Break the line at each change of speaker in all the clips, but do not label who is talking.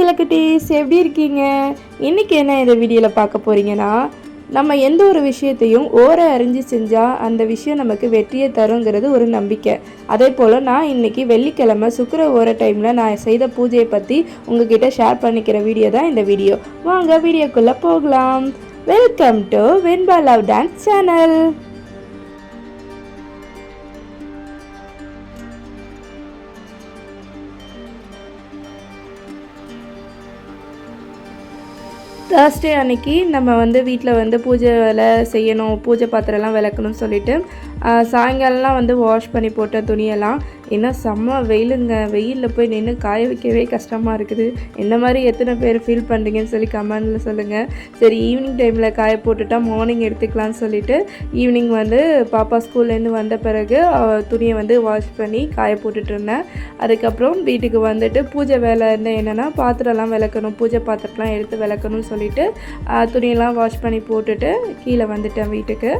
சிலக்குட்டீஸ் எப்படி இருக்கீங்க? இன்றைக்கி என்ன இந்த வீடியோவில் பார்க்க போகிறீங்கன்னா நம்ம எந்த ஒரு விஷயத்தையும் ஓர அறிஞ்சு செஞ்சால் அந்த விஷயம் நமக்கு வெற்றியை தருங்கிறது ஒரு நம்பிக்கை. அதே போல் நான் இன்னைக்கு வெள்ளிக்கிழமை சுக்கிர ஓர டைமில் நான் செய்த பூஜையை பற்றி உங்ககிட்ட ஷேர் பண்ணிக்கிற வீடியோ தான் இந்த வீடியோ. வாங்க வீடியோக்குள்ளே போகலாம். Welcome to Venba love dance channel Thursday அன்னைக்கு நம்ம வந்து வீட்டில் வந்து பூஜை வேலை செய்யணும் பூஜை பாத்திரம்லாம் விளக்கணும்னு சொல்லிட்டு சாயங்காலம்லாம் வந்து வாஷ் பண்ணி போட்ட துணியெல்லாம் இன்னும் செம்ம வெயிலுங்க. வெயிலில் போய் நின்று காய வைக்கவே கஷ்டமாக இருக்குது. என்ன மாதிரி எத்தனை பேர் ஃபீல் பண்ணுறீங்கன்னு சொல்லி கமெண்டில் சொல்லுங்கள் சரி ஈவினிங் டைமில் காய போட்டுட்டா மார்னிங் எடுத்துக்கலாம்னு சொல்லிட்டு ஈவினிங் வந்து பாப்பா ஸ்கூல்லேருந்து வந்த பிறகு துணியை வந்து வாஷ் பண்ணி காய போட்டுட்ருந்தேன் அதுக்கப்புறம் வீட்டுக்கு வந்துட்டு பூஜை வேலை இருந்தால் என்னென்னா பாத்திரம்லாம் விளக்கணும். பூஜை பாத்திரம்லாம் எடுத்து விளக்கணும்னு சொல்லிட்டு துணியெல்லாம் வாஷ் பண்ணி போட்டுட்டு கீழே வந்துட்டேன் வீட்டுக்கு.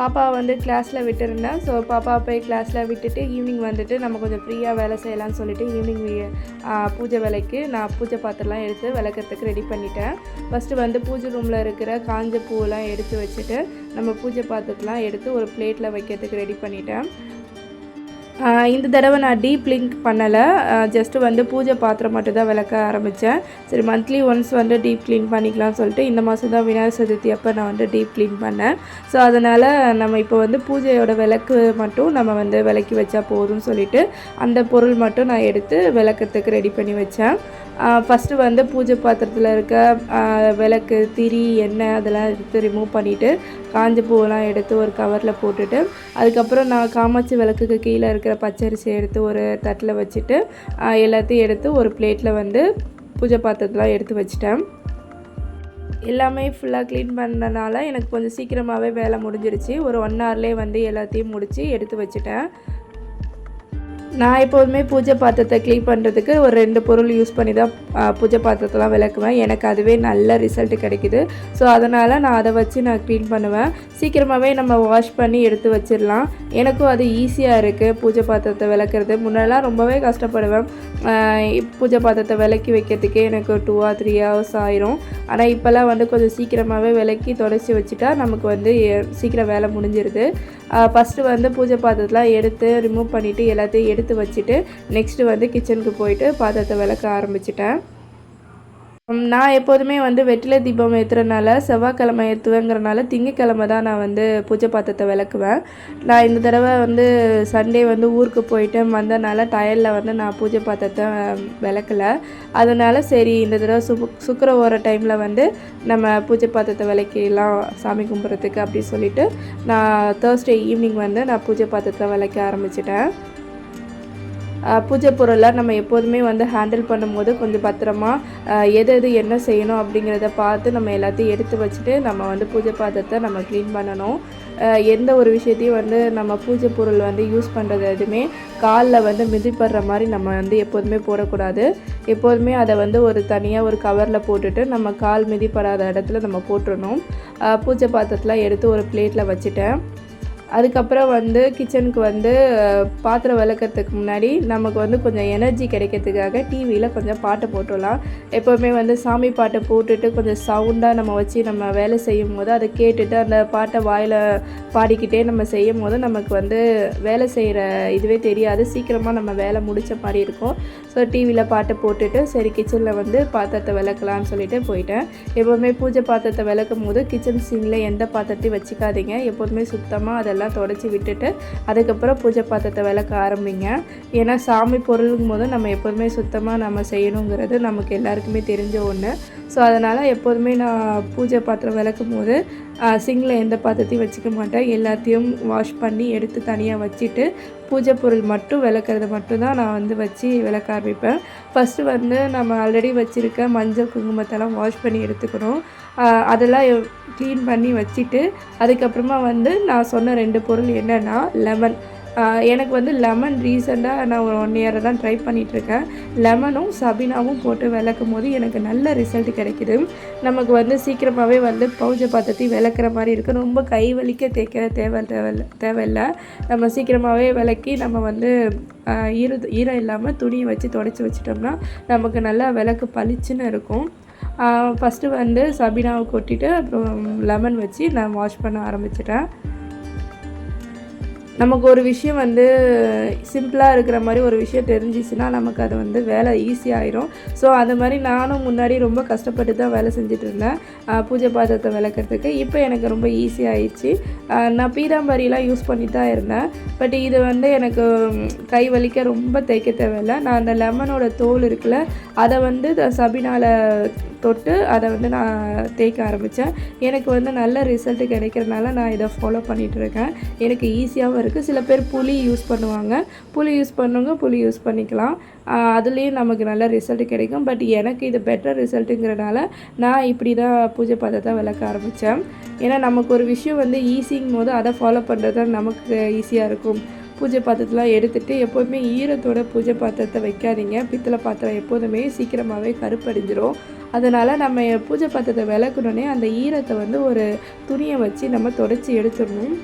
பாப்பா வந்து கிளாஸில் விட்டுருந்தேன் ஸோ பாப்பாவை போய் கிளாஸில் விட்டுட்டு ஈவினிங் வந்துட்டு நம்ம கொஞ்சம் ஃப்ரீயாக வேலை செய்யலாம்னு சொல்லிட்டு ஈவினிங் பூஜை வேலைக்கு நான் பூஜை பாத்திரம்லாம் எடுத்து விளக்கிறதுக்கு ரெடி பண்ணிட்டேன். ஃபஸ்ட்டு வந்து பூஜை ரூமில் இருக்கிற காஞ்ச பூவெல்லாம் எடுத்து வச்சுட்டு நம்ம பூஜை பாத்திரத்தெலாம் எடுத்து ஒரு பிளேட்டில் வைக்கிறதுக்கு ரெடி பண்ணிட்டேன். இந்த தடவை நான் டீப் லிங்க் பண்ணலை. ஜஸ்ட்டு வந்து பூஜை பாத்திரம் மட்டும் தான் விளக்க ஆரம்பித்தேன் சரி மந்த்லி ஒன்ஸ் வந்து டீப் க்ளீன் பண்ணிக்கலாம்னு சொல்லிட்டு இந்த மாதம் தான் விநாயகர் சதுர்த்தி அப்போ நான் வந்து டீப் க்ளீன் பண்ணேன். ஸோ அதனால் நம்ம இப்போ வந்து பூஜையோட விளக்கு மட்டும் நம்ம வந்து விளக்கி வச்சா போதும்னு சொல்லிட்டு அந்த பொருள் மட்டும் நான் எடுத்து விளக்கத்துக்கு ரெடி பண்ணி வச்சேன். ஃபஸ்ட்டு வந்து பூஜை பாத்திரத்தில் இருக்க விளக்கு திரி எண்ணெய் அதெல்லாம் எடுத்து ரிமூவ் பண்ணிவிட்டு காஞ்ச பூவெல்லாம் எடுத்து ஒரு கவரில் போட்டுட்டு அதுக்கப்புறம் நான் காமாட்சி விளக்குக்கு கீழே இருக்கிற பச்சரிசி எடுத்து ஒரு தட்டில் வச்சுட்டு எல்லாத்தையும் எடுத்து ஒரு பிளேட்டில் வந்து பூஜை பாத்திரத்தெலாம் எடுத்து வச்சிட்டேன். எல்லாமே ஃபுல்லாக க்ளீன் பண்ணனால எனக்கு கொஞ்சம் சீக்கிரமாகவே வேலை முடிஞ்சிருச்சு. ஒரு ஒன் ஹவர்லேயே வந்து எல்லாத்தையும் முடித்து எடுத்து வச்சுட்டேன். நான் எப்போதுமே பூஜை பாத்திரத்தை க்ளீன் பண்ணுறதுக்கு ஒரு ரெண்டு பொருள் யூஸ் பண்ணி தான் பூஜை பாத்திரத்தெல்லாம் விளக்குவேன். எனக்கு அதுவே நல்ல ரிசல்ட் கிடைக்குது. ஸோ அதனால் நான் அதை வச்சு நான் க்ளீன் பண்ணுவேன். சீக்கிரமாகவே நம்ம வாஷ் பண்ணி எடுத்து வச்சிடலாம். எனக்கும் அது ஈஸியாக இருக்குது பூஜை பாத்திரத்தை விளக்குறது. முன்னெல்லாம் ரொம்பவே கஷ்டப்படுவேன். பூஜை பாத்திரத்தை விளக்கி வைக்கிறதுக்கே எனக்கு டூ ஆர் த்ரீ ஹவர்ஸ் ஆயிரும். ஆனால் இப்போல்லாம் வந்து கொஞ்சம் சீக்கிரமாகவே விளக்கி தொடச்சி வச்சுட்டா நமக்கு வந்து சீக்கிரம் வேலை முடிஞ்சிருது. ஃபஸ்ட்டு வந்து பூஜை பாத்திரத்தெலாம் எடுத்து ரிமூவ் பண்ணிவிட்டு எல்லாத்தையும் எடுத்து வச்சுட்டு நெக்ஸ்ட்டு வந்து கிச்சனுக்கு போயிட்டு பாத்திரத்தை விளக்க ஆரம்பிச்சிட்டேன். நான் எப்போதுமே வந்து வெற்றிலை தீபம் ஏற்றுறனால செவ்வாய்க்கிழமை ஏற்றுவேங்கிறனால திங்கக்கிழமை தான் நான் வந்து பூஜை பாத்திரத்தை விளக்குவேன். நான் இந்த தடவை வந்து சண்டே வந்து ஊருக்கு போயிட்டு வந்தனால டயரில் வந்து நான் பூஜை பாத்திரத்தை விளக்கலை. விளக்கல சரி இந்த தடவை சு சுக்கர ஓர டைமில் வந்து நம்ம பூஜை பாத்திரத்தை விளக்கிலாம் சாமி கும்பிட்றதுக்கு அப்படி சொல்லிட்டு நான் தேர்ஸ்டே ஈவினிங் வந்து நான் பூஜை பாத்திரத்தை விளக்க ஆரம்பிச்சிட்டேன். பூஜை பொருளை நம்ம எப்போதுமே வந்து ஹேண்டில் பண்ணும்போது கொஞ்சம் பத்திரமா எது எது என்ன செய்யணும் அப்படிங்கிறத பார்த்து நம்ம எல்லாத்தையும் எடுத்து வச்சுட்டு நம்ம வந்து பூஜை பாத்திரத்தை நம்ம க்ளீன் பண்ணணும். எந்த ஒரு விஷயத்தையும் வந்து நம்ம பூஜை பொருள் வந்து யூஸ் பண்ணுறது எதுவுமே காலில் வந்து மிதிப்படுற மாதிரி நம்ம வந்து எப்போதுமே போடக்கூடாது. எப்போதுமே அதை வந்து ஒரு தனியாக ஒரு கவரில் போட்டுட்டு நம்ம கால் மிதிப்படாத இடத்துல நம்ம போட்டுடணும் பூஜை பாத்திரத்தில் எடுத்து ஒரு பிளேட்டில் வச்சுட்டேன். அதுக்கப்புறம் வந்து கிச்சனுக்கு வந்து பாத்திரம் விளக்கிறதுக்கு முன்னாடி நமக்கு வந்து கொஞ்சம் எனர்ஜி கிடைக்கிறதுக்காக டிவியில் கொஞ்சம் பாட்டு போட்டுடலாம். எப்போவுமே வந்து சாமி பாட்டை போட்டுட்டு கொஞ்சம் சவுண்டாக நம்ம வச்சு நம்ம வேலை செய்யும் போது அதை கேட்டுட்டு அந்த பாட்டை வாயில் பாடிக்கிட்டே நம்ம செய்யும் போது நமக்கு வந்து வேலை செய்கிற இதுவே தெரியாது. சீக்கிரமாக நம்ம வேலை முடிச்ச மாதிரி இருக்கும். ஸோ டிவியில் பாட்டை போட்டுட்டு சரி கிச்சனில் வந்து பாத்திரத்தை விளக்கலாம்னு சொல்லிட்டு போயிட்டேன். எப்போவுமே பூஜை பாத்திரத்தை விளக்கும் போது கிச்சன் சீனில் எந்த பாத்திரத்தையும் வச்சுக்காதீங்க. எப்போதுமே சுத்தமாக அதை அதெல்லாம் தொடச்சி விட்டுட்டு அதுக்கப்புறம் பூஜை பாத்திரத்தை விளக்க ஆரம்பிங்க. ஏன்னா சாமி பொருளுங்கும் போது நம்ம எப்போதுமே சுத்தமாக நம்ம செய்யணுங்கிறது நமக்கு எல்லாருக்குமே தெரிஞ்ச ஒன்று ஸோ அதனால் எப்போதுமே நான் பூஜை பாத்திரம் விளக்கும் போது சிங்கில் எந்த பாத்திரத்தையும் வச்சுக்க மாட்டேன். எல்லாத்தையும் வாஷ் பண்ணி எடுத்து தனியாக வச்சுட்டு பூஜை பொருள் மட்டும் விளக்குறது மட்டும்தான் நான் வந்து வச்சு விளக்க ஆரம்பிப்பேன். ஃபஸ்ட்டு வந்து நம்ம ஆல்ரெடி வச்சுருக்க மஞ்சள் குங்குமத்தெல்லாம் வாஷ் பண்ணி எடுத்துக்கணும். அதெல்லாம் க்ளீன் பண்ணி வச்சுட்டு அதுக்கப்புறமா வந்து நான் சொன்ன ரெண்டு பொருள் என்னென்னா லெமன் எனக்கு வந்து லெமன் ரீசெண்டாக நான் ஒரு ஒன் இயரை தான் ட்ரை பண்ணிகிட்ருக்கேன் லெமனும் சபினாவும் போட்டு விளக்கும் போது எனக்கு நல்ல ரிசல்ட் கிடைக்குது. நமக்கு வந்து சீக்கிரமாகவே வந்து பௌஜ பாத்திரத்தை விளக்குற மாதிரி இருக்குது ரொம்ப கை வலிக்க தேய்க்க தேவை தேவை தேவையில்லை. நம்ம சீக்கிரமாகவே விளக்கி நம்ம வந்து ஈர ஈரம் இல்லாமல் துணியை வச்சு தொடச்சி வச்சிட்டோம்னா நமக்கு நல்லா விளக்கு பளிச்சுன்னு இருக்கும். ஃபஸ்ட்டு வந்து சபினாவை கொட்டிட்டு அப்புறம் லெமன் வச்சு நான் வாஷ் பண்ண ஆரம்பிச்சிட்டேன். நமக்கு ஒரு விஷயம் வந்து சிம்பிளாக இருக்கிற மாதிரி ஒரு விஷயம் தெரிஞ்சிச்சுன்னா நமக்கு அது வந்து வேலை ஈஸியாயிரும் ஸோ அது மாதிரி நானும் முன்னாடி ரொம்ப கஷ்டப்பட்டு தான் வேலை செஞ்சுட்டு இருந்தேன். பூஜை பாத்திரத்தை விளக்கிறதுக்கு. இப்போ எனக்கு ரொம்ப ஈஸியாகிடுச்சு நான் பீதாம்பரியெலாம் யூஸ் பண்ணி தான் இருந்தேன். பட் இது வந்து எனக்கு கை வலிக்க ரொம்ப தேய்க்க தேவையில்லை. நான் அந்த லெமனோட தோல் இருக்குல்ல அதை வந்து த- சபினால தொட்டு அதை வந்து நான் தேய்க்க ஆரம்பித்தேன் எனக்கு வந்து நல்ல ரிசல்ட் கிடைக்கிறனால நான் இதை ஃபாலோ பண்ணிகிட்டு இருக்கேன். எனக்கு ஈஸியாகவும் இருக்குது சில பேர் புளி யூஸ் பண்ணுவாங்க. புளி யூஸ் பண்ணுங்க புளி யூஸ் பண்ணிக்கலாம். அதுலேயும் நமக்கு நல்ல ரிசல்ட் கிடைக்கும். பட் எனக்கு இது பெட்டர் ரிசல்ட்டுங்கிறனால நான் இப்படி தான் பூஜை பாத்திரத்தை விளக்க ஆரம்பித்தேன் ஏன்னா நமக்கு ஒரு விஷயம் வந்து ஈஸிங்கும் போது அதை ஃபாலோ பண்ணுறது தான் நமக்கு ஈஸியாக இருக்கும். பூஜை பாத்திரத்தெலாம் எடுத்துகிட்டு எப்போதுமே ஈரத்தோட பூஜை பாத்திரத்தை வைக்காதீங்க. பித்தளை பாத்திரம் எப்போதுமே சீக்கிரமாகவே கருப்படிஞ்சிரும். அதனால் நம்ம பூஜை பாத்திரத்தை விளக்கணுன்னே அந்த ஈரத்தை வந்து ஒரு துணியை வச்சு நம்ம தொடச்சி எடுத்துடணும்.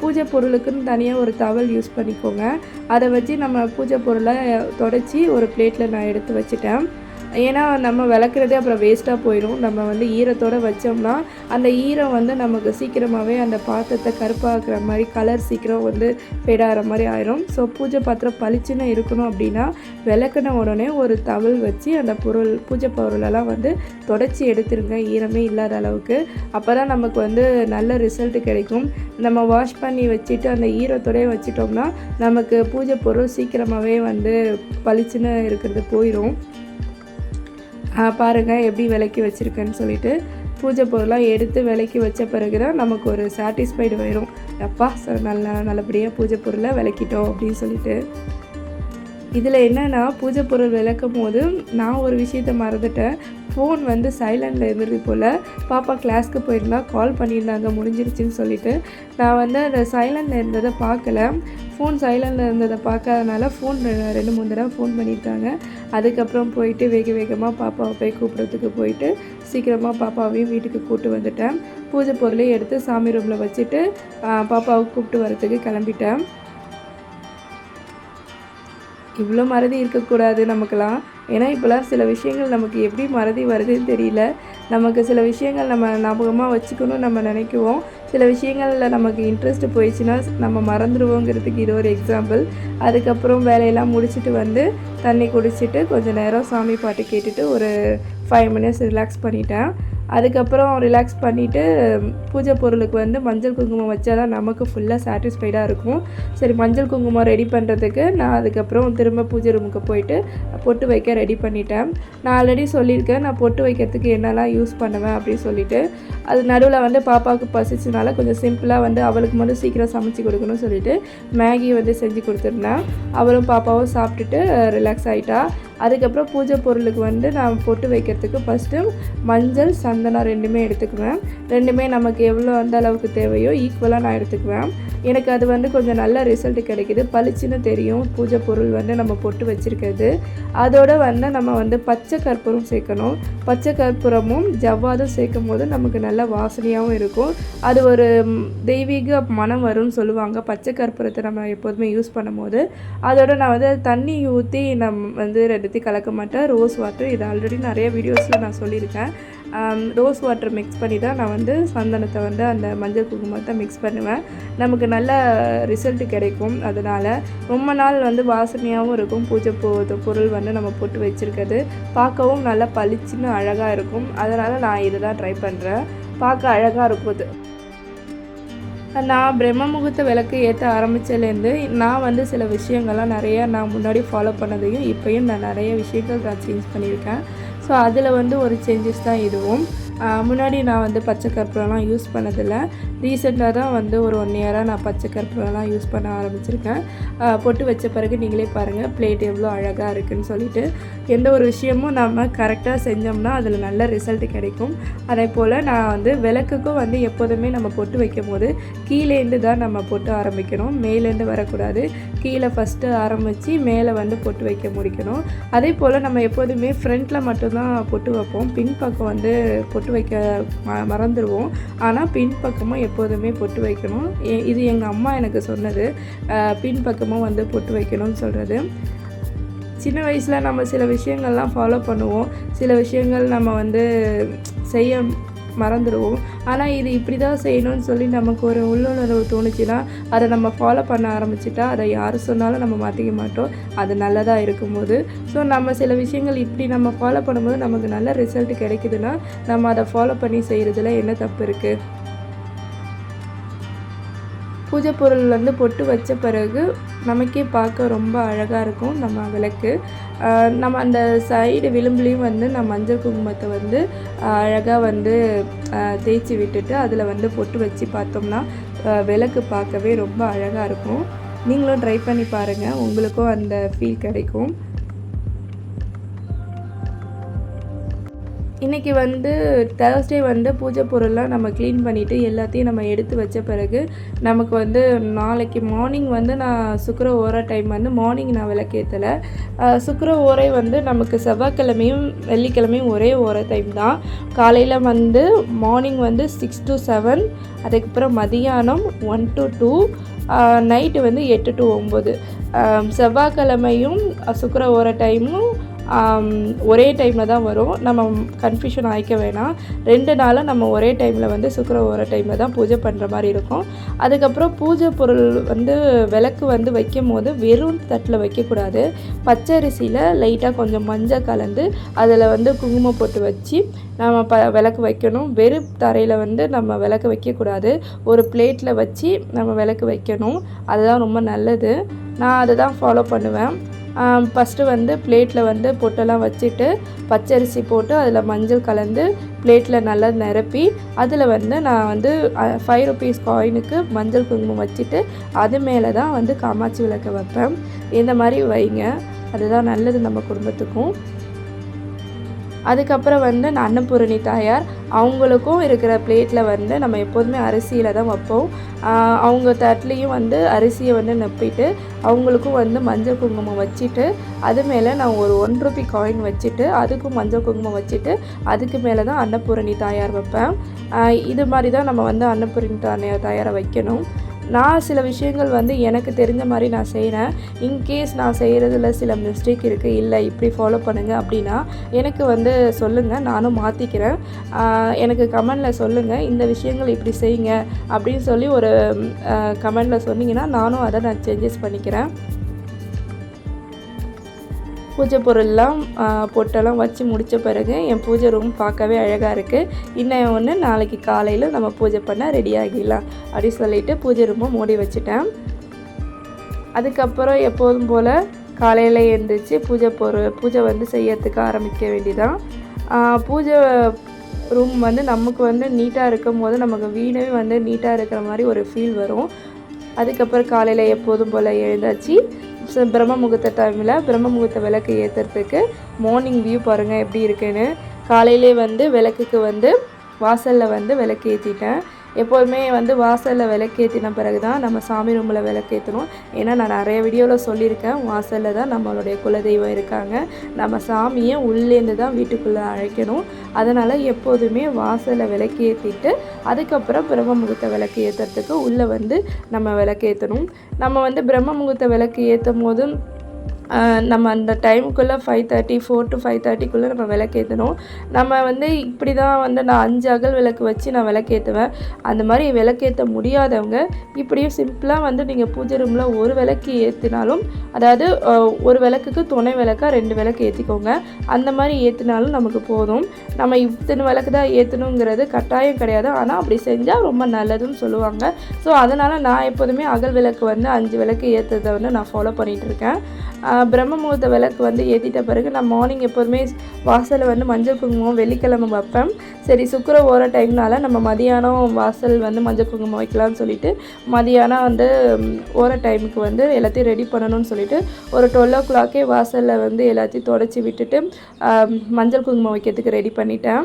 பூஜை பொருளுக்குன்னு தனியாக ஒரு தவல் யூஸ் பண்ணிக்கோங்க. அதை வச்சு நம்ம பூஜை பொருளை தொடச்சி ஒரு பிளேட்டில் நான் எடுத்து வச்சுட்டேன். ஏன்னா நம்ம விளக்குறதே அப்புறம் வேஸ்ட்டாக போயிடும் நம்ம வந்து ஈரத்தோடு வச்சோம்னா அந்த ஈரம் வந்து நமக்கு சீக்கிரமாகவே அந்த பாத்திரத்தை கருப்பாக்குற மாதிரி கலர் சீக்கிரம் வந்து ஃபேடாகிற மாதிரி ஆயிரும். ஸோ பூஜை பாத்திரம் பளிச்சுன்னு இருக்கணும் அப்படின்னா விளக்குன உடனே ஒரு தவல் வச்சு அந்த பொருள் பூஜை பொருளெல்லாம் வந்து தொடச்சி எடுத்துருங்க. ஈரமே இல்லாத அளவுக்கு. அப்போ தான் நமக்கு வந்து நல்ல ரிசல்ட் கிடைக்கும். நம்ம வாஷ் பண்ணி வச்சுட்டு அந்த ஈரத்தோடயே வச்சிட்டோம்னா நமக்கு பூஜை பொருள் சீக்கிரமாகவே வந்து பளிச்சுன்னு இருக்கிறது போயிடும் பாருங்கள் எப்படி விலைக்கு வச்சுருக்கேன்னு சொல்லிட்டு பூஜை பொருளாக எடுத்து விலைக்கு வச்ச பிறகு தான் நமக்கு ஒரு சாட்டிஸ்ஃபைடு வரும் அப்பா ச- நல்ல நல்லபடியாக பூஜை பொருளை விளக்கிட்டோம் அப்படின்னு சொல்லிட்டு. இதில் என்னென்னா பூஜை பொருள் விளக்கும் போது நான் ஒரு விஷயத்த மறந்துட்டேன். ஃபோன் வந்து சைலண்டில் இருந்தது போல். பாப்பா கிளாஸ்க்கு போயிருந்தா கால் பண்ணியிருந்தாங்க முடிஞ்சிருச்சுன்னு சொல்லிட்டு. நான் வந்து அந்த சைலண்டில் இருந்ததை பார்க்கல ஃபோன் சைலண்டில் இருந்ததை பார்க்காதனால ஃபோன் ரெண்டு மூணு தடவை ஃபோன் பண்ணியிருக்காங்க. அதுக்கப்புறம் போயிட்டு வேக வேகமாக பாப்பாவை போய் கூப்பிட்றதுக்கு போயிட்டு சீக்கிரமாக பாப்பாவையும் வீட்டுக்கு கூப்பிட்டு வந்துட்டேன். பூஜை பொருளையும் எடுத்து சாமி ரூமில் வச்சுட்டு பாப்பாவை கூப்பிட்டு வரத்துக்கு கிளம்பிட்டேன். இவ்வளோ மறதி இருக்கக்கூடாது நமக்கெல்லாம். ஏன்னா இப்போலாம் சில விஷயங்கள் நமக்கு எப்படி மறதி வருதுன்னு தெரியல. நமக்கு சில விஷயங்கள் நம்ம ஞாபகமாக வச்சுக்கணும் நம்ம நினைக்குவோம். சில விஷயங்களில் நமக்கு இன்ட்ரெஸ்ட் போயிடுச்சுன்னா நம்ம மறந்துடுவோங்கிறதுக்கு இது ஒரு எக்ஸாம்பிள் அதுக்கப்புறம் வேலையெல்லாம் முடிச்சுட்டு வந்து தண்ணி குடிச்சிட்டு கொஞ்சம் நேரம் சாமி பாட்டு கேட்டுட்டு ஒரு ஃபைவ் மினிட்ஸ் ரிலாக்ஸ் பண்ணிட்டேன். அதுக்கப்புறம் ரிலாக்ஸ் பண்ணிவிட்டு பூஜை பொருளுக்கு வந்து மஞ்சள் குங்குமம் வச்சா தான் நமக்கு ஃபுல்லாக சாட்டிஸ்ஃபைடாக இருக்கும். சரி மஞ்சள் குங்குமம் ரெடி பண்ணுறதுக்கு நான் அதுக்கப்புறம் திரும்ப பூஜை ரூமுக்கு போயிட்டு பொட்டு வைக்க ரெடி பண்ணிட்டேன். நான் ஆல்ரெடி சொல்லியிருக்கேன் நான் பொட்டு வைக்கிறதுக்கு என்னெல்லாம் யூஸ் பண்ணுவேன் அப்படின்னு சொல்லிட்டு. அது நடுவில் வந்து பாப்பாவுக்கு பசிச்சனால கொஞ்சம் சிம்பிளாக வந்து அவளுக்கு மட்டும் சீக்கிரம் சமைச்சு கொடுக்கணும்னு சொல்லிட்டு மேகி வந்து செஞ்சு கொடுத்துருந்தேன். அவளும் பாப்பாவும் சாப்பிட்டுட்டு ரிலாக்ஸ் ஆகிட்டா அதுக்கப்புறம் பூஜை பொருளுக்கு வந்து நான் பொட்டு வைக்கிறதுக்கு ஃபஸ்ட்டு மஞ்சள் சந்தனம் ரெண்டுமே எடுத்துக்குவேன். ரெண்டுமே நமக்கு எவ்வளோ அந்த அளவுக்கு தேவையோ ஈக்குவலாக நான் எடுத்துக்குவேன். எனக்கு அது வந்து கொஞ்சம் நல்ல ரிசல்ட் கிடைக்கிது. பளிச்சுன்னு தெரியும். பூஜை பொருள் வந்து நம்ம பொட்டு வச்சுருக்கிறது. அதோடு வந்து நம்ம வந்து பச்சை கற்பூரம் சேர்க்கணும். பச்சை கற்பூரமும் ஜவ்வாதும் சேர்க்கும் போது நமக்கு நல்ல வாசனையாகவும் இருக்கும். அது ஒரு தெய்வீக மனம் வரும்னு சொல்லுவாங்க. பச்சை கற்பூரத்தை நம்ம எப்போதுமே யூஸ் பண்ணும்போது. அதோட நான் வந்து தண்ணி ஊற்றி நம் வந்து ரெண்டுத்தையும் கலக்க மாட்டேன். ரோஸ் வாட்டர் இது ஆல்ரெடி நிறைய வீடியோஸில் நான் சொல்லியிருக்கேன். ரோஸ் வாட்டர் மிக்ஸ் பண்ணி தான் நான் வந்து சந்தனத்தை வந்து அந்த மஞ்சள் குங்குமத்தை மிக்ஸ் பண்ணுவேன். நமக்கு நல்ல ரிசல்ட் கிடைக்கும் அதனால். ரொம்ப நாள் வந்து வாசனையாகவும் இருக்கும். பூஜை பொ பொருள் வந்து நம்ம போட்டு வச்சுருக்கிறது. பார்க்கவும் நல்லா பளிச்சுன்னு அழகாக இருக்கும். அதனால் நான் இதை தான் ட்ரை பண்ணுறேன் பார்க்க அழகாக இருக்கும் அது. நான் பிரம்ம முகூர்த்த விளக்கு ஏற்ற ஆரம்பித்ததுலேருந்து நான் வந்து சில விஷயங்கள்லாம் நிறையா நான் முன்னாடி ஃபாலோ பண்ணதையும் இப்போயும் நான் நிறைய விஷயங்கள் நான் சேஞ்ச் பண்ணியிருக்கேன். ஸோ அதில் வந்து ஒரு சேஞ்சஸ் தான் இதுவும் முன்னாடி நான் வந்து பச்சை கற்பூரம்லாம் யூஸ் பண்ணதில்லை. ரீசெண்டாக தான் வந்து ஒரு ஒன் இயராக நான் பச்சை கற்பூரம்லாம் யூஸ் பண்ண ஆரம்பிச்சிருக்கேன். பொட்டு வச்ச பிறகு நீங்களே பாருங்கள் பிளேட் எவ்வளோ அழகாக இருக்குன்னு சொல்லிட்டு. எந்த ஒரு விஷயமும் நம்ம கரெக்டாக செஞ்சோம்னா அதில் நல்ல ரிசல்ட் கிடைக்கும். அதே போல் நான் வந்து விளக்குக்கும் வந்து எப்போதுமே நம்ம பொட்டு வைக்கும் போது கீழேந்து தான் நம்ம பொட்டு ஆரம்பிக்கணும். மேலேருந்து வரக்கூடாது. கீழே ஃபஸ்ட்டு ஆரம்பித்து மேலே வந்து பொட்டு வைக்க முடிக்கணும். அதே போல் நம்ம எப்போதுமே ஃப்ரண்ட்டில் மட்டும்தான் பொட்டு வைப்போம். பின்பக்கம் வந்து பொட்டு வைக்க மறந்துடுவோம் ஆனால் பின்பக்கமாக எப்போதுமே பொட்டு வைக்கணும். எ- இது எங்கள் அம்மா எனக்கு சொன்னது. பின்பக்கமாக வந்து பொட்டு வைக்கணும்னு சொல்கிறது சின்ன வயசில் நம்ம சில விஷயங்கள்லாம் ஃபாலோ பண்ணுவோம். சில விஷயங்கள் நம்ம வந்து செய்ய மறந்துடுவோம். ஆனால் இது இப்படி தான் செய்யணும்னு சொல்லி நமக்கு ஒரு உள்ளுணர்வு தோணுச்சுன்னா அதை நம்ம ஃபாலோ பண்ண ஆரம்பிச்சிட்டா அதை யார் சொன்னாலும் நம்ம மாற்றிக்க மாட்டோம். அது நல்லதாக இருக்கும்போது. ஸோ நம்ம சில விஷயங்கள் இப்படி நம்ம ஃபாலோ பண்ணும்போது நமக்கு நல்ல ரிசல்ட் கிடைக்குதுன்னா நம்ம அதை ஃபாலோ பண்ணி செய்கிறதுல என்ன தப்பு இருக்குது பூஜை பொருள் வந்து பொட்டு வச்ச பிறகு நமக்கே பார்க்க ரொம்ப அழகாக இருக்கும் நம்ம விளக்கு. நம்ம அந்த சைடு விளிம்புலேயும் வந்து நம்ம மஞ்சள் குங்குமத்தை வந்து அழகாக வந்து தேய்ச்சி விட்டுட்டு அதில் வந்து பொட்டு வச்சு பார்த்தோம்னா விளக்கு பார்க்கவே ரொம்ப அழகாக இருக்கும். நீங்களும் ட்ரை பண்ணி பாருங்கள் உங்களுக்கும் அந்த ஃபீல் கிடைக்கும். இன்றைக்கி வந்து தேர்ஸ்டே வந்து பூஜை பொருள்லாம் நம்ம க்ளீன் பண்ணிவிட்டு எல்லாத்தையும் நம்ம எடுத்து வச்ச பிறகு நமக்கு வந்து நாளைக்கு மார்னிங் வந்து நான் சுக்கர ஓர டைம் வந்து மார்னிங் நான் விளக்கேற்றலை சுக்கர ஓரை வந்து நமக்கு செவ்வாய்க்கிழமையும் வெள்ளிக்கிழமையும் ஒரே ஓர டைம் தான். காலையில் வந்து மார்னிங் வந்து சிக்ஸ் டு செவன் அதுக்கப்புறம் மதியானம் ஒன் டு டூ நைட்டு வந்து எட்டு டு ஒம்பது செவ்வாய்க்கிழமையும் சுக்கர ஓர டைமும் ஒரே டைமில் தான் வரும். நம்ம கன்ஃபியூஷன் ஆகிக்க வேணாம். ரெண்டு நாளும் நம்ம ஒரே டைமில் வந்து சுக்கர ஓர டைமில் தான் பூஜை பண்ணுற மாதிரி இருக்கும். அதுக்கப்புறம் பூஜை பொருள் வந்து விளக்கு வந்து வைக்கும் போது வெறும் தட்டில் வைக்கக்கூடாது. பச்சரிசியில் லைட்டாக கொஞ்சம் மஞ்சள் கலந்து அதில் வந்து குங்குமம் போட்டு வச்சு நம்ம ப விளக்கு வைக்கணும். வெறும் தரையில் வந்து நம்ம விளக்கு வைக்கக்கூடாது. ஒரு பிளேட்டில் வச்சு நம்ம விளக்கு வைக்கணும். அதுதான் ரொம்ப நல்லது. நான் அதை தான் ஃபாலோ பண்ணுவேன். ஃபஸ்ட்டு வந்து பிளேட்டில் வந்து பொட்டெல்லாம் வச்சுட்டு பச்சரிசி போட்டு அதில் மஞ்சள் கலந்து பிளேட்டில் நல்லா நிரப்பி அதில் வந்து நான் வந்து ஃபைவ் ருபீஸ் காயினுக்கு மஞ்சள் குங்குமம் வச்சுட்டு அது மேலே தான் வந்து காமாட்சி விளக்க வைப்பேன். இந்த மாதிரி வைங்க. அதுதான் நல்லது நம்ம குடும்பத்துக்கும். அதுக்கப்புறம் வந்து நான் அன்னபூரணி தாயார் அவங்களுக்கும் இருக்கிற பிளேட்டில் வந்து நம்ம எப்போதுமே அரிசியில் தான் வைப்போம். அவங்க தட்லேயும் வந்து அரிசியை வந்து நப்பிட்டு அவங்களுக்கும் வந்து மஞ்சள் குங்குமம் வச்சுட்டு அது மேலே நான் ஒரு ஒன் ருபி காயின் வச்சுட்டு அதுக்கும் மஞ்சள் குங்குமம் வச்சுட்டு அதுக்கு மேலே தான் அன்னபூரணி தாயார் வைப்பேன். இது மாதிரி தான் நம்ம வந்து அன்னபூரணி தாயார் தாயாரை வைக்கணும். நான் சில விஷயங்கள் வந்து எனக்கு தெரிஞ்ச மாதிரி நான் செய்கிறேன் இன்கேஸ் நான் செய்கிறதுல சில மிஸ்டேக் இருக்குது இல்லை இப்படி ஃபாலோ பண்ணுங்கள் அப்படின்னா எனக்கு வந்து சொல்லுங்கள் நானும் மாற்றிக்கிறேன் எனக்கு கமெண்டில் சொல்லுங்கள் இந்த விஷயங்கள் இப்படி செய்யுங்க அப்படின்னு சொல்லி ஒரு கமெண்டில் சொன்னீங்கன்னா நானும் அதை நான் சேஞ்சஸ் பண்ணிக்கிறேன். பூஜை பொருள்லாம் பொட்டெல்லாம் வச்சு முடித்த பிறகு என் பூஜை ரூம் பார்க்கவே அழகாக இருக்குது இன்னும் ஒன்று நாளைக்கு காலையில் நம்ம பூஜை பண்ண ரெடி ஆகிடலாம் அப்படி சொல்லிட்டு பூஜை ரூமை மூடி வச்சுட்டேன். அதுக்கப்புறம் எப்போதும் போல் காலையில் எழுந்திரிச்சு பூஜை பொருள் பூஜை வந்து செய்யறதுக்கு ஆரம்பிக்க வேண்டிதான் பூஜை ரூம் வந்து நமக்கு வந்து நீட்டாக இருக்கும் போது நமக்கு வீடே வந்து நீட்டாக இருக்கிற மாதிரி ஒரு ஃபீல் வரும். அதுக்கப்புறம் காலையில் எப்போதும் போல் எழுந்தாச்சு. பிரம்ம முகூர்த்த டைமில் பிரம்ம முகூர்த்த விளக்கு ஏற்றுறதுக்கு மார்னிங் வியூ பாருங்கள் எப்படி இருக்குன்னு. காலையிலே வந்து விளக்குக்கு வந்து வாசலில் வந்து விளக்கு ஏற்றிட்டேன் எப்போதுமே வந்து வாசலில் விளக்கேற்றின பிறகு தான் நம்ம சாமி ரூமில் விளக்கேற்றணும் ஏன்னா நான் நிறைய வீடியோவில் சொல்லியிருக்கேன். வாசலில் தான் நம்மளுடைய குலதெய்வம் இருக்காங்க. நம்ம சாமியை உள்ளேருந்து தான் வீட்டுக்குள்ளே அழைக்கணும். அதனால் எப்போதுமே வாசலில் விளக்கேற்றிட்டு அதுக்கப்புறம் பிரம்ம முகூர்த்த விளக்கு ஏற்றுறதுக்கு உள்ளே வந்து நம்ம விளக்கேற்றணும் நம்ம வந்து பிரம்ம முகூர்த்த விளக்கு ஏற்றும் போதும் நம்ம அந்த டைமுக்குள்ளே five thirty four to five தேர்ட்டிக்குள்ளே நம்ம விளக்கேற்றணும் நம்ம வந்து இப்படி தான் வந்து நான் அஞ்சு அகல் விளக்கு வச்சு நான் விளக்கேற்றுவேன் அந்த மாதிரி விளக்கேற்ற முடியாதவங்க இப்படியும் சிம்பிளாக வந்து நீங்கள் பூஜை ரூமில் ஒரு விளக்கு ஏற்றினாலும் அதாவது ஒரு விளக்குக்கு துணை விளக்கா ரெண்டு விளக்கு ஏற்றிக்கோங்க அந்த மாதிரி ஏற்றினாலும் நமக்கு போதும். நம்ம இத்தனை விளக்கு தான் ஏற்றணுங்கிறது கட்டாயம் கிடையாது. ஆனால் அப்படி செஞ்சால் ரொம்ப நல்லதுன்னு சொல்லுவாங்க. ஸோ அதனால் நான் எப்போதுமே அகல் விளக்கு வந்து அஞ்சு விளக்கு ஏற்றுறதை வந்து நான் ஃபாலோ பண்ணிகிட்ருக்கேன் பிரம்ம முகூர்த்த விளக்கு வந்து ஏற்றிட்ட பிறகு நான் மார்னிங் எப்போதுமே வாசலில் வந்து மஞ்சள் குங்குமம் வெள்ளிக்கிழமை வைப்பேன். சரி சுக்கர ஓர டைம்னால நம்ம மதியானம் வாசல் வந்து மஞ்சள் குங்குமம் வைக்கலாம்னு சொல்லிட்டு மதியானம் வந்து ஓர டைமுக்கு வந்து எல்லாத்தையும் ரெடி பண்ணணும்னு சொல்லிட்டு ஒரு டுவெல் ஓ கிளாக்கே வாசலில் வந்து எல்லாத்தையும் தொடச்சி விட்டுட்டு மஞ்சள் குங்குமம் வைக்கிறதுக்கு ரெடி பண்ணிட்டேன்.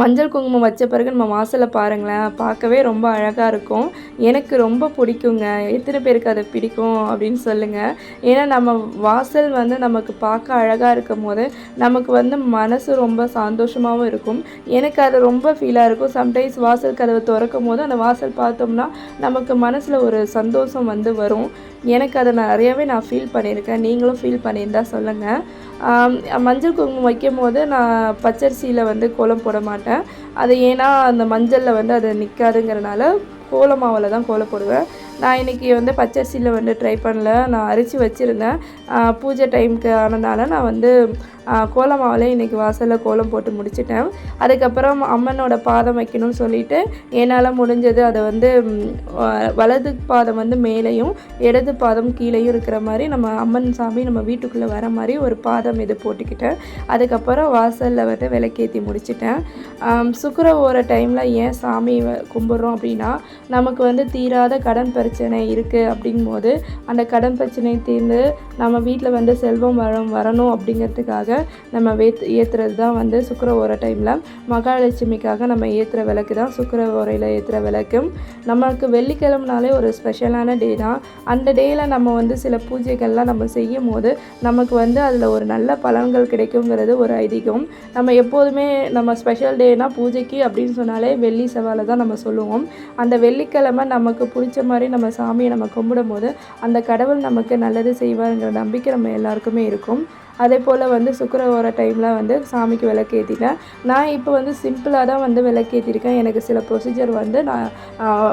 மஞ்சள் குங்குமம் வச்ச பிறகு நம்ம வாசலை பாருங்களேன் பார்க்கவே ரொம்ப அழகாக இருக்கும். எனக்கு ரொம்ப பிடிக்குங்க. எத்தனை பேருக்கு அது பிடிக்கும் அப்படின்னு சொல்லுங்கள் ஏன்னா நம்ம வாசல் வந்து நமக்கு பார்க்க அழகாக இருக்கும் போது நமக்கு வந்து மனசு ரொம்ப சந்தோஷமாகவும் இருக்கும். எனக்கு அது ரொம்ப ஃபீலாக இருக்கும். சம்டைம்ஸ் வாசல் கதவை திறக்கும் போது அந்த வாசல் பார்த்தோம்னா நமக்கு மனசில் ஒரு சந்தோஷம் வந்து வரும். எனக்கு அதை நிறையவே நான் ஃபீல் பண்ணியிருக்கேன். நீங்களும் ஃபீல் பண்ணியிருந்தா சொல்லுங்கள் மஞ்சள் குங்குமம் வைக்கும் போது நான் பச்சரிசியில் வந்து கோலம் போட மாட்டேன். அது ஏன்னா அந்த மஞ்சளில் வந்து அது நிற்காதுங்கிறனால கோலமாவில் தான் கோலம் போடுவேன். நான் இன்றைக்கி வந்து பச்சரிசியில் வந்து ட்ரை பண்ணல. நான் அரிசி வச்சுருந்தேன். பூஜை டைமுக்கு ஆனதால் நான் வந்து கோலம் கோல இன்றைக்கி வாசலில் கோலம் போட்டு முடிச்சிட்டேன். அதுக்கப்புறம் அம்மனோட பாதம் வைக்கணும்னு சொல்லிட்டு என்னால் முடிஞ்சது அதை வந்து வலது பாதம் வந்து மேலேயும் இடது பாதம் கீழேயும் இருக்கிற மாதிரி நம்ம அம்மன் சாமி நம்ம வீட்டுக்குள்ளே வர மாதிரி ஒரு பாதம் இது போட்டுக்கிட்டேன். அதுக்கப்புறம் வாசலில் வந்து விளக்கேற்றி முடிச்சிட்டேன். சுக்கர சுக்கிர ஓர டைமில் ஏன் சாமி கும்பிட்றோம் அப்படின்னா நமக்கு வந்து தீராத கடன் பிரச்சனை இருக்குது அப்படிங்கும்போது அந்த கடன் பிரச்சனை தீர்ந்து நம்ம வீட்டில் வந்து செல்வம் வரும் வரணும் அப்படிங்கிறதுக்காக நம்ம வேத் ஏற்றுறது தான் வந்து சுக்கர ஓர டைமில் மகாலட்சுமிக்காக நம்ம ஏற்றுற விளக்கு தான் சுக்கர ஓரையில் ஏற்றுற விளக்கு. நமக்கு வெள்ளிக்கிழமைனாலே ஒரு ஸ்பெஷலான டே தான். அந்த டேயில் நம்ம வந்து சில பூஜைகள்லாம் நம்ம செய்யும் போது நமக்கு வந்து அதில் ஒரு நல்ல பலன்கள் கிடைக்குங்கிறது ஒரு ஐதீகம். நம்ம எப்போதுமே நம்ம ஸ்பெஷல் டேனா பூஜைக்கு அப்படின்னு சொன்னாலே வெள்ளி செவ்வாழை தான் நம்ம சொல்லுவோம். அந்த வெள்ளிக்கிழமை நமக்கு பிடிச்ச மாதிரி நம்ம சாமியை நம்ம கும்பிடும் போது அந்த கடவுள் நமக்கு நல்லது செய்வாருங்கிற நம்பிக்கை நம்ம எல்லாருக்குமே இருக்கும். அதே போல் வந்து சுக்கரவார டைமில் வந்து சாமிக்கு விளக்கு ஏற்றிட்டேன் நான் இப்போ வந்து சிம்பிளாக தான் வந்து விளக்கு ஏற்றிருக்கேன் எனக்கு சில ப்ரொசீஜர் வந்து நான்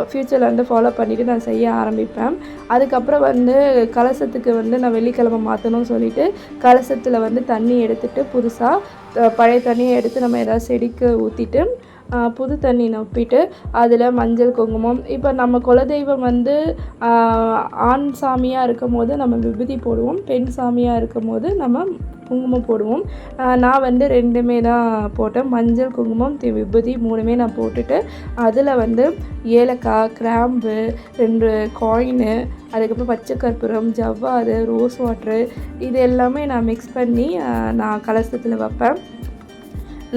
ஃப்யூச்சரில் வந்து ஃபாலோ பண்ணிவிட்டு நான் செய்ய ஆரம்பிப்பேன். அதுக்கப்புறம் வந்து கலசத்துக்கு வந்து நான் வெள்ளிக்கிழமை மாற்றணும்னு சொல்லிட்டு கலசத்தில் வந்து தண்ணி எடுத்துட்டு புதுசாக பழைய தண்ணியை எடுத்து நம்ம ஏதாவது செடிக்கு ஊற்றிட்டு புது தண்ணி நப்பிட்டு அதில் மஞ்சள் குங்குமம். இப்போ நம்ம குலதெய்வம் வந்து ஆண் சாமியாக இருக்கும் போது நம்ம விபூதி போடுவோம் பெண் சாமியாக இருக்கும் போது நம்ம குங்குமம் போடுவோம். நான் வந்து ரெண்டுமே தான் போட்டேன். மஞ்சள் குங்குமம் தி- விபூதி மூணுமே நான் போட்டுட்டு அதில் வந்து ஏலக்காய் கிராம்பு ரெண்டு காயினு அதுக்கப்புறம் பச்சை கற்பூரம் ஜவ்வாது ரோஸ் வாட்ரு இது எல்லாமே நான் மிக்ஸ் பண்ணி நான் கலசத்தில் வைப்பேன்.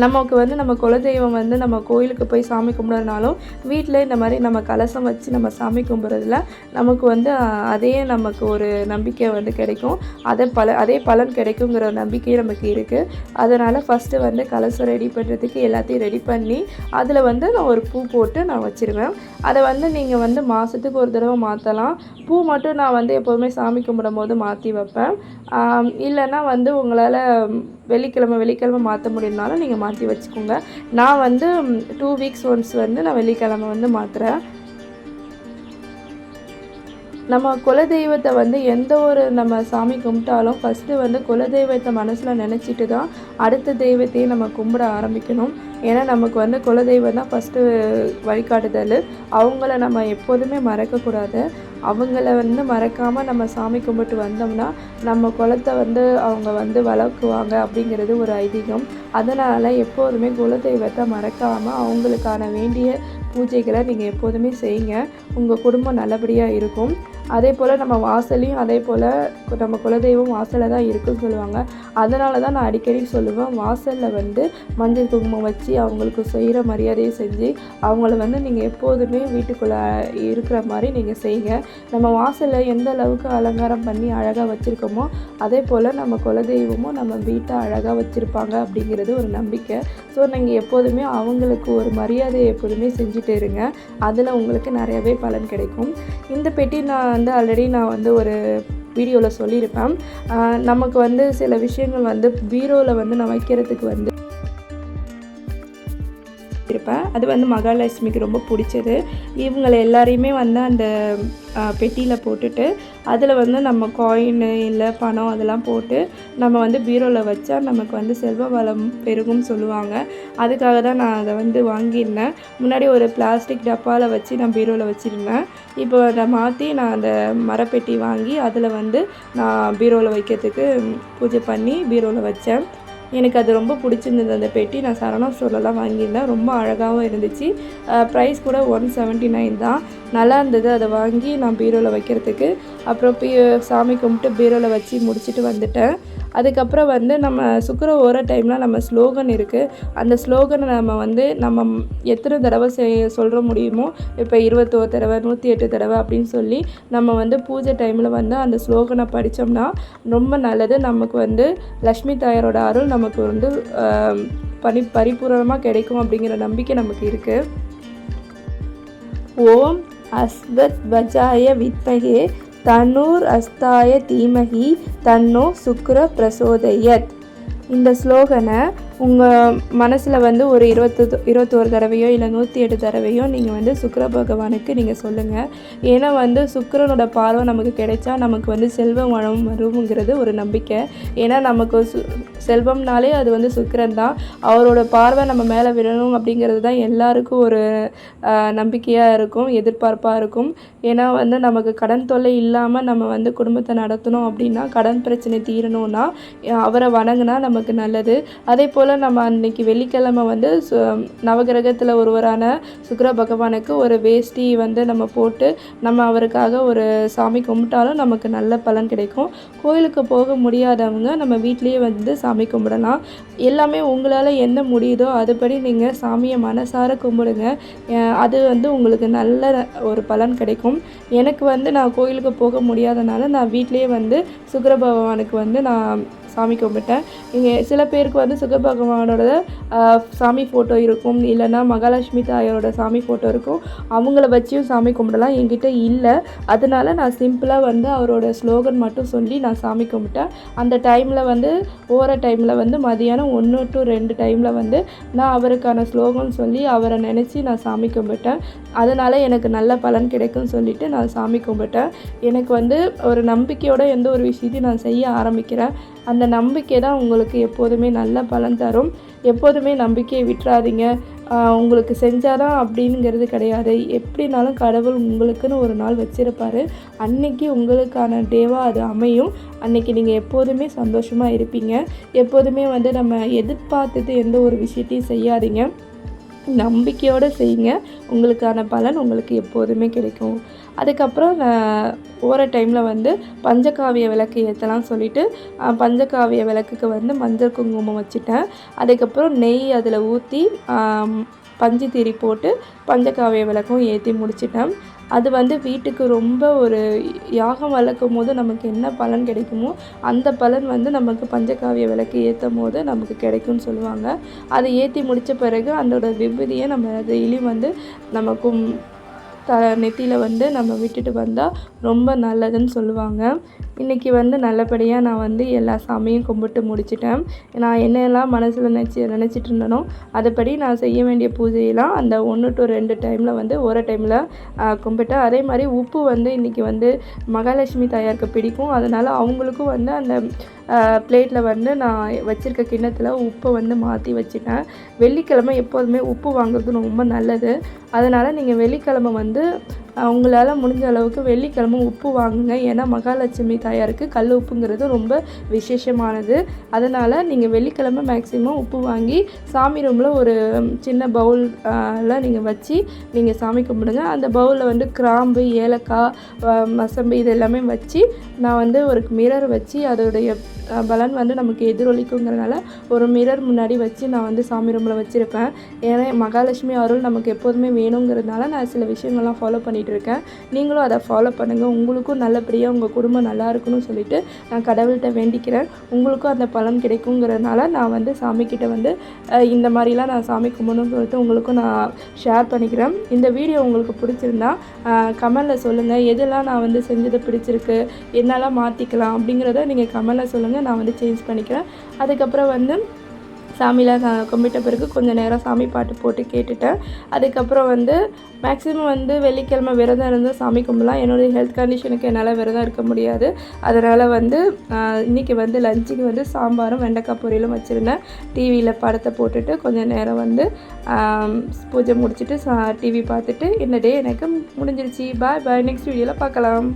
நமக்கு வந்து நம்ம குலதெய்வம் வந்து நம்ம கோயிலுக்கு போய் சாமி கும்பிட்றதுனாலும் வீட்டில் இந்த மாதிரி நம்ம கலசம் வச்சு நம்ம சாமி கும்பிட்றதுல நமக்கு வந்து அதே நமக்கு ஒரு நம்பிக்கை வந்து கிடைக்கும். அதே பல அதே பலன் கிடைக்குங்கிற ஒரு நம்பிக்கை நமக்கு இருக்குது அதனால் ஃபஸ்ட்டு வந்து கலசம் ரெடி பண்ணுறதுக்கு எல்லாத்தையும் ரெடி பண்ணி அதில் வந்து நான் ஒரு பூ போட்டு நான் வச்சுருவேன். அதை வந்து நீங்கள் வந்து மாதத்துக்கு ஒரு தடவை மாற்றலாம் பூ மட்டும் நான் வந்து எப்போதுமே சாமி கும்பிடும் போது மாற்றி வைப்பேன் இல்லைன்னா வந்து உங்களால் வெள்ளிக்கிழமை வெள்ளிக்கிழமை மாற்ற முடியும்னாலும் நீங்கள் மாற்றி வச்சுக்கோங்க. நான் வந்து டூ வீக்ஸ் ஒன்ஸ் வந்து நான் வெள்ளிக்கிழமை வந்து மாற்றுறேன் நம்ம குலதெய்வத்தை வந்து எந்த ஒரு நம்ம சாமி கும்பிட்டாலும் ஃபஸ்ட்டு வந்து குலதெய்வத்தை மனசில் நினச்சிட்டு தான் அடுத்த தெய்வத்தையும் நம்ம கும்பிட ஆரம்பிக்கணும். ஏன்னா நமக்கு வந்து குலதெய்வம் தான் ஃபஸ்ட்டு வழிகாட்டுதல். அவங்கள நம்ம எப்போதுமே மறக்கக்கூடாது. அவங்கள வந்து மறக்காமல் நம்ம சாமி கும்பிட்டு வந்தோம்னா நம்ம குலத்தை வந்து அவங்க வந்து வளர்க்குவாங்க அப்படிங்கிறது ஒரு ஐதீகம். அதனால் எப்போதுமே குலதெய்வத்தை மறக்காமல் அவங்களுக்கான வேண்டிய பூஜைகளை நீங்கள் எப்போதுமே செய்யுங்க. உங்கள் குடும்பம் நல்லபடியாக இருக்கும். அதே போல் நம்ம வாசலையும் அதே போல் நம்ம குலதெய்வம் வாசலில் தான் இருக்குன்னு சொல்லுவாங்க. அதனால தான் நான் அடிக்கடி சொல்லுவேன் வாசலில் வந்து மஞ்சள் குங்குமம் வச்சு அவங்களுக்கு செய்கிற மரியாதையை செஞ்சு அவங்கள வந்து நீங்கள் எப்போதுமே வீட்டுக்குள்ளே இருக்கிற மாதிரி நீங்கள் செய்யுங்க நம்ம வாசலில் எந்த அளவுக்கு அலங்காரம் பண்ணி அழகாக வச்சுருக்கோமோ அதே போல் நம்ம குலதெய்வமும் நம்ம வீட்டை அழகாக வச்சுருப்பாங்க அப்படிங்கிறது ஒரு நம்பிக்கை. ஸோ நீங்கள் எப்போதுமே அவங்களுக்கு ஒரு மரியாதையை எப்போதுமே செஞ்சுட்டு இருங்க. அதில் உங்களுக்கு நிறையவே பலன் கிடைக்கும். இந்த பெட்டி நான் வந்து ஆல்ரெடி நான் வந்து ஒரு வீடியோவில் சொல்லியிருப்பேன். நமக்கு வந்து சில விஷயங்கள் வந்து பீரோவில் வந்து நான் வைக்கிறதுக்கு வந்து அது வந்து மகாலட்சுமிக்கு ரொம்ப பிடிச்சது. இவங்களை எல்லாரையுமே வந்து அந்த பெட்டியில் போட்டுட்டு அதில் வந்து நம்ம காயின் இல்லை பணம் அதெல்லாம் போட்டு நம்ம வந்து பீரோவில் வச்சா நமக்கு வந்து செல்வ வளம் பெருகும் சொல்லுவாங்க. அதுக்காக தான் நான் அதை வந்து வாங்கியிருந்தேன். முன்னாடி ஒரு பிளாஸ்டிக் டப்பாவில் வச்சு நான் பீரோவில் வச்சுருந்தேன். இப்போ அதை மாற்றி நான் அந்த மரப்பெட்டி வாங்கி அதில் வந்து நான் பீரோவில் வைக்கிறதுக்கு பூஜை பண்ணி பீரோவில் வச்சேன். எனக்கு அது ரொம்ப பிடிச்சிருந்தது. அந்த பெட்டி நான் சரணா ஸ்டோர்லலாம் வாங்கியிருந்தேன். ரொம்ப அழகாகவும் இருந்துச்சு. ப்ரைஸ் கூட ஒன் செவன்ட்டி நைன் தான். நல்லா இருந்தது. அதை வாங்கி நான் பீரோவில் வைக்கிறதுக்கு. அப்புறம் பீ சாமி கும்பிட்டு பீரோவில் வச்சு முடிச்சுட்டு வந்துட்டேன். அதுக்கப்புறம் வந்து நம்ம சுக்கர ஓர டைமில் நம்ம ஸ்லோகன் இருக்குது அந்த ஸ்லோகனை நம்ம வந்து நம்ம எத்தனை தடவை செய் சொல்கிற முடியுமோ இப்போ இருபத்தோரு தடவை நூற்றி எட்டு தடவை அப்படின்னு சொல்லி நம்ம வந்து பூஜை டைமில் வந்து அந்த ஸ்லோகனை படித்தோம்னா ரொம்ப நல்லது. நமக்கு வந்து லக்ஷ்மி தாயாரோட அருள் நமக்கு வந்து பனி பரிபூரணமாக கிடைக்கும் அப்படிங்கிற நம்பிக்கை நமக்கு இருக்குது ஓம் அஸ்வத் பஜாய வித்தகே தனூர் அஸ்தாய தீமகி தன்னோ சுக்ர பிரசோதயத். இந்த ஸ்லோகனை உங்கள் மனசில் வந்து ஒரு இருபத்து இருபத்தோரு தடவையோ இல்லை நூற்றி எட்டு தடவையோ நீங்கள் வந்து சுக்கர பகவானுக்கு நீங்கள் சொல்லுங்கள் ஏன்னா வந்து சுக்கரனோட பார்வை நமக்கு கிடைச்சா நமக்கு வந்து செல்வம் வளம் வருங்கிறது ஒரு நம்பிக்கை. ஏன்னா நமக்கு சு செல்வம்னாலே அது வந்து சுக்கரன் தான். அவரோட பார்வை நம்ம மேலே விழணும் அப்படிங்கிறது தான் எல்லாருக்கும் ஒரு நம்பிக்கையாக இருக்கும் எதிர்பார்ப்பாக இருக்கும். ஏன்னா வந்து நமக்கு கடன் தொல்லை இல்லாமல் நம்ம வந்து குடும்பத்தை நடத்தணும் அப்படின்னா கடன் பிரச்சனை தீரணும்னா அவரை வணங்கினா நமக்கு நல்லது. அதே போல் போல் நம்ம அன்னைக்கு வெள்ளிக்கிழமை வந்து சு நவகிரகத்தில் ஒருவரான சுக்கர பகவானுக்கு ஒரு வேஷ்டி வந்து நம்ம போட்டு நம்ம அவருக்காக ஒரு சாமி கும்பிட்டாலும் நமக்கு நல்ல பலன் கிடைக்கும். கோயிலுக்கு போக முடியாதவங்க நம்ம வீட்லேயே வந்து சாமி கும்பிடலாம். எல்லாமே உங்களால் என்ன முடியுதோ அதுபடி நீங்கள் சாமியை மனசார கும்பிடுங்க. அது வந்து உங்களுக்கு நல்ல ஒரு பலன் கிடைக்கும். எனக்கு வந்து நான் கோயிலுக்கு போக முடியாதனால நான் வீட்லேயே வந்து சுக்கர பகவானுக்கு வந்து நான் சாமி கும்பிட்டேன். இங்கே சில பேருக்கு வந்து சுக பகவானோட சாமி ஃபோட்டோ இருக்கும். இல்லைன்னா மகாலட்சுமி தாயாரோட சாமி ஃபோட்டோ இருக்கும். அவங்கள வச்சியும் சாமி கும்பிடலாம். என்கிட்ட இல்லை. அதனால நான் சிம்பிளாக வந்து அவரோட ஸ்லோகன் மட்டும் சொல்லி நான் சாமி கும்பிட்டேன். அந்த டைமில் வந்து போகிற டைமில் வந்து மதியானம் ஒன்று டு ரெண்டு டைமில் வந்து நான் அவருக்கான ஸ்லோகன் சொல்லி அவரை நினச்சி நான் சாமி கும்பிட்டேன். அதனால் எனக்கு நல்ல பலன் கிடைக்கும்னு சொல்லிட்டு நான் சாமி கும்பிட்டேன். எனக்கு வந்து ஒரு நம்பிக்கையோட எந்த ஒரு விஷயத்தையும் நான் செய்ய ஆரம்பிக்கிறேன். அந்த நம்பிக்கை தான் உங்களுக்கு எப்போதுமே நல்ல பலன் தரும். எப்போதுமே நம்பிக்கையை விட்டுறாதீங்க. உங்களுக்கு செஞ்சாதான் அப்படிங்கிறது கிடையாது. எப்படினாலும் கடவுள் உங்களுக்குன்னு ஒரு நாள் வச்சுருப்பார். அன்னைக்கு உங்களுக்கான டேவாக அது அமையும். அன்னைக்கு நீங்கள் எப்போதுமே சந்தோஷமாக இருப்பீங்க. எப்போதுமே வந்து நம்ம எதிர்பார்த்துட்டு எந்த ஒரு விஷயத்தையும் செய்யாதீங்க. நம்பிக்கையோடு செய்யுங்க. உங்களுக்கான பலன் உங்களுக்கு எப்போதுமே கிடைக்கும். அதுக்கப்புறம் நான் போகிற டைமில் வந்து பஞ்சகாவிய விளக்கு ஏற்றலாம் சொல்லிவிட்டு பஞ்சகாவிய விளக்குக்கு வந்து மஞ்சள் குங்குமம் வச்சுட்டேன். அதுக்கப்புறம் நெய் அதில் ஊற்றி பஞ்சு திரி போட்டு பஞ்சகாவிய விளக்கும் ஏற்றி முடிச்சிட்டேன் அது வந்து வீட்டுக்கு ரொம்ப ஒரு யாகம் வளர்க்கும் போது நமக்கு என்ன பலன் கிடைக்குமோ அந்த பலன் வந்து நமக்கு பஞ்சகாவிய விளக்கு ஏற்றும் போது நமக்கு கிடைக்கும்னு சொல்லுவாங்க. அதை ஏற்றி முடித்த பிறகு அதோட விபூதியை நம்ம டெய்லியும் வந்து நமக்கும் த நெத்தியில் வந்து நம்ம விட்டுட்டு வந்தால் ரொம்ப நல்லதுன்னு சொல்லுவாங்க. இன்றைக்கி வந்து நல்லபடியாக நான் வந்து எல்லா சாமியும் கும்பிட்டு முடிச்சிட்டேன். நான் என்னெல்லாம் மனசில் நினச்சி நினச்சிட்டு இருந்தனோ அதுபடி நான் செய்ய வேண்டிய பூஜையெல்லாம் அந்த ஒன்று டு ரெண்டு டைமில் வந்து ஒரு டைமில் கும்பிட்டேன். அதே மாதிரி உப்பு வந்து இன்றைக்கி வந்து மகாலட்சுமி தாயாருக்கு பிடிக்கும். அதனால் அவங்களுக்கும் வந்து அந்த பிளேட்டில் வந்து நான் வச்சுருக்க கிண்ணத்தில் உப்பை வந்து மாற்றி வச்சுட்டேன். வெள்ளிக்கிழமை எப்போதுமே உப்பு வாங்குறது ரொம்ப நல்லது. அதனால் நீங்கள் வெள்ளிக்கிழமை வந்து உங்களால் முடிஞ்ச அளவுக்கு வெள்ளிக்கிழமை உப்பு வாங்குங்க. ஏன்னா மகாலட்சுமி தாயாருக்கு கல் உப்புங்கிறது ரொம்ப விசேஷமானது. அதனால் நீங்கள் வெள்ளிக்கிழமை மேக்ஸிமம் உப்பு வாங்கி சாமி ரூமில் ஒரு சின்ன பவுல் நீங்கள் வச்சு நீங்கள் சாமி கும்பிடுங்க. அந்த பவுலில் வந்து கிராம்பு ஏலக்காய் மசம்பு இது எல்லாமே வச்சு நான் வந்து ஒரு மிரர் வச்சு அதோடைய பலன் வந்து நமக்கு எதிரொலிக்குங்கிறனால ஒரு மிரர் முன்னாடி வச்சு நான் வந்து சாமி ரூமில் வச்சுருப்பேன். ஏன்னா மகாலட்சுமி அருள் நமக்கு எப்போதுமே வேணுங்கிறதுனால நான் சில விஷயங்கள்லாம் ஃபாலோ பண்ணிகிட்டு இருக்கேன் நீங்களும் அதை ஃபாலோ பண்ணுங்கள் உங்களுக்கும் நல்லபடியாக உங்கள் குடும்பம் நல்லா இருக்கணும்னு சொல்லிட்டு நான் கடவுள்கிட்ட வேண்டிக்கிறேன். உங்களுக்கும் அந்த பலன் கிடைக்குங்கிறதுனால நான் வந்து சாமிக்கிட்ட வந்து இந்த மாதிரிலாம் நான் சாமி கும்பிடணும்னு சொல்லிட்டு உங்களுக்கும் நான் ஷேர் பண்ணிக்கிறேன். இந்த வீடியோ உங்களுக்கு பிடிச்சிருந்தா கமெண்டில் சொல்லுங்கள் எதெல்லாம் நான் வந்து செஞ்சது பிடிச்சிருக்கு? என்னெல்லாம் மாற்றிக்கலாம் அப்படிங்கிறத நீங்கள் கமெண்டில் சொல்லுங்கள் நான் வந்து சேஞ்ச் பண்ணிக்கிறேன். அதுக்கப்புறம் வந்து சாமிலாம் கும்பிட்ட பிறகு கொஞ்சம் நேரம் சாமி பாட்டு போட்டு கேட்டுட்டேன். அதுக்கப்புறம் வந்து மேக்ஸிமம் வந்து வெள்ளிக்கிழமை விரதம் இருந்து சாமி கும்பலாம். என்னுடைய ஹெல்த் கண்டிஷனுக்கு என்னால் விரதம் இருக்க முடியாது. அதனால் வந்து இன்றைக்கி இன்னைக்கு வந்து லஞ்சுக்கு வந்து சாம்பாரும் வெண்டைக்காய் பொரியலும் வச்சுருந்தேன். டிவியில் படத்தை போட்டுட்டு கொஞ்சம் நேரம் வந்து பூஜை முடிச்சுட்டு டிவி பார்த்துட்டு இந்த டே எனக்கு முடிஞ்சிருச்சு. பாய் பாய் நெக்ஸ்ட் வீடியோவில் பார்க்கலாம்.